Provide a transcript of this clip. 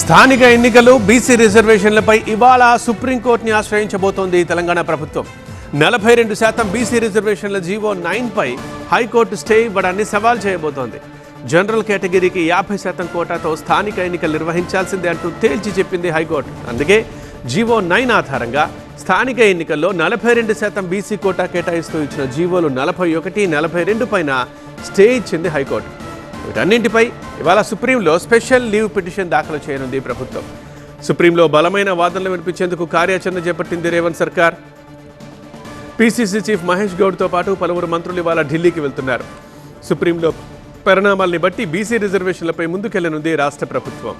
స్థానిక ఎన్నికలు బీసీ రిజర్వేషన్లపై ఇవాళ సుప్రీంకోర్టుని ఆశ్రయించబోతోంది తెలంగాణ ప్రభుత్వం. నలభై రెండు శాతం బీసీ రిజర్వేషన్ల జీవో నైన్పై హైకోర్టు స్టే ఇవ్వడాన్ని సవాల్ చేయబోతోంది. జనరల్ కేటగిరీకి యాభై శాతం కోటాతో స్థానిక ఎన్నికలు నిర్వహించాల్సిందే అంటూ తేల్చి చెప్పింది హైకోర్టు. అందుకే జీవో నైన్ ఆధారంగా స్థానిక ఎన్నికల్లో నలభై రెండు శాతం బీసీ కోటా కేటాయిస్తూ ఇచ్చిన జీవోలు నలభై ఒకటి నలభై రెండు పైన స్టే ఇచ్చింది హైకోర్టు. వీటన్నింటిపై ఇవాళ సుప్రీంలో స్పెషల్ లీవ్ పిటిషన్ దాఖలు చేయనుంది ప్రభుత్వం. సుప్రీంలో బలమైన వాదనలు వినిపించేందుకు కార్యాచరణ చేపట్టింది రేవంత్ సర్కార్. పీసీసీ చీఫ్ మహేష్ గౌడ్తో పాటు పలువురు మంత్రులు ఇవాళ ఢిల్లీకి వెళ్తున్నారు. సుప్రీంలో పరిణామాల్ని బట్టి బీసీ రిజర్వేషన్లపై ముందుకెళ్ళనుంది రాష్ట్ర ప్రభుత్వం.